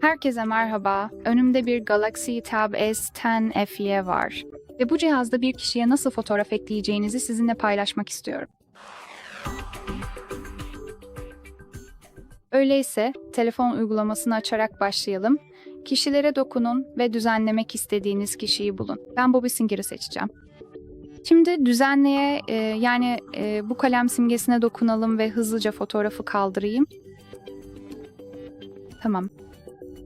Herkese merhaba. Önümde bir Galaxy Tab S10 FE var. Ve bu cihazda bir kişiye nasıl fotoğraf ekleyeceğinizi sizinle paylaşmak istiyorum. Öyleyse telefon uygulamasını açarak başlayalım. Kişilere dokunun ve düzenlemek istediğiniz kişiyi bulun. Ben Bobby Singer'ı seçeceğim. Şimdi düzenleye e, yani e, bu kalem simgesine dokunalım ve hızlıca fotoğrafı kaldırayım. Tamam.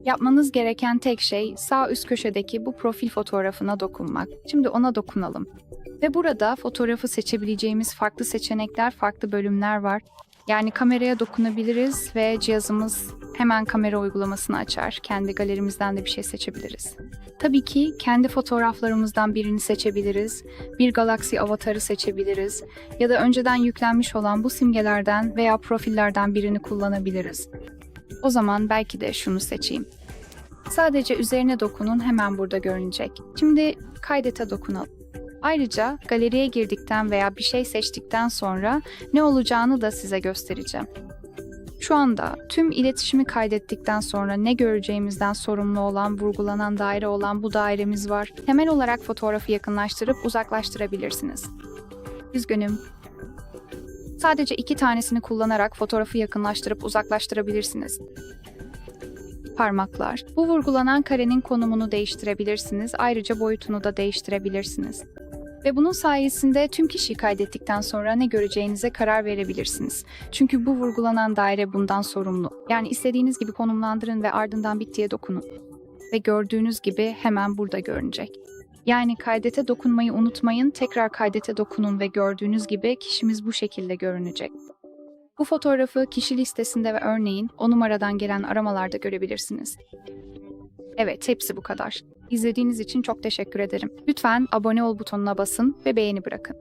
Yapmanız gereken tek şey sağ üst köşedeki bu profil fotoğrafına dokunmak. Şimdi ona dokunalım. Ve burada fotoğrafı seçebileceğimiz farklı seçenekler, farklı bölümler var. Yani kameraya dokunabiliriz ve cihazımız hemen kamera uygulamasını açar. Kendi galerimizden de bir şey seçebiliriz. Tabii ki kendi fotoğraflarımızdan birini seçebiliriz. Bir Galaxy avatarı seçebiliriz. Ya da önceden yüklenmiş olan bu simgelerden veya profillerden birini kullanabiliriz. O zaman belki de şunu seçeyim. Sadece üzerine dokunun hemen burada görünecek. Şimdi kaydete dokunalım. Ayrıca galeriye girdikten veya bir şey seçtikten sonra ne olacağını da size göstereceğim. Şu anda tüm iletişimi kaydettikten sonra ne göreceğimizden sorumlu olan, vurgulanan daire olan bu dairemiz var. Temel olarak fotoğrafı yakınlaştırıp uzaklaştırabilirsiniz. Üzgünüm, Sadece iki tanesini kullanarak fotoğrafı yakınlaştırıp uzaklaştırabilirsiniz. Parmaklar. Bu vurgulanan karenin konumunu değiştirebilirsiniz. Ayrıca boyutunu da değiştirebilirsiniz. Ve bunun sayesinde tüm kişiyi kaydettikten sonra ne göreceğinize karar verebilirsiniz. Çünkü bu vurgulanan daire bundan sorumlu. Yani istediğiniz gibi konumlandırın ve ardından bittiye dokunun. Ve gördüğünüz gibi hemen burada görünecek. Yani kaydete dokunmayı unutmayın, tekrar kaydete dokunun ve gördüğünüz gibi kişimiz bu şekilde görünecek. Bu fotoğrafı kişi listesinde ve örneğin o numaradan gelen aramalarda görebilirsiniz. Evet, hepsi bu kadar. İzlediğiniz için çok teşekkür ederim. Lütfen abone ol butonuna basın ve beğeni bırakın.